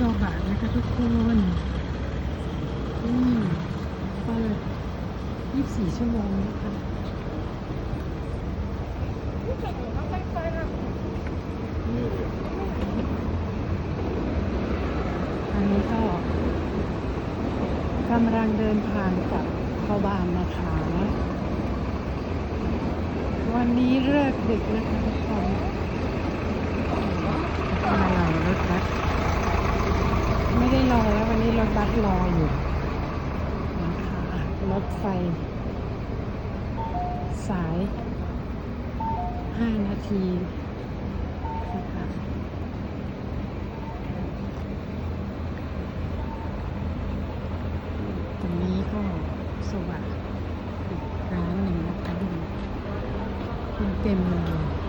ซบะนะคะทุกคนอืมเปิด24 ชั่วโมงนะคะอันนี้ก็กำลังเดินทางกลับเข้าบ้านนะคะ วันนี้เลิกดึกนะคะทุกคนมารอรถบัสไม่ได้รอแล้ววันนี้รถ บัสรออยู่นะคะรถไฟ สาย 5 นาทีนะคะตรงนี้ก็สว่างอีกร้านหนึ่งนะคะดูคนเต็มเลย